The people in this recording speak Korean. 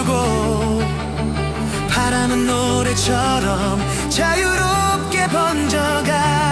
주고 바라는 노래처럼 자유롭게 번져가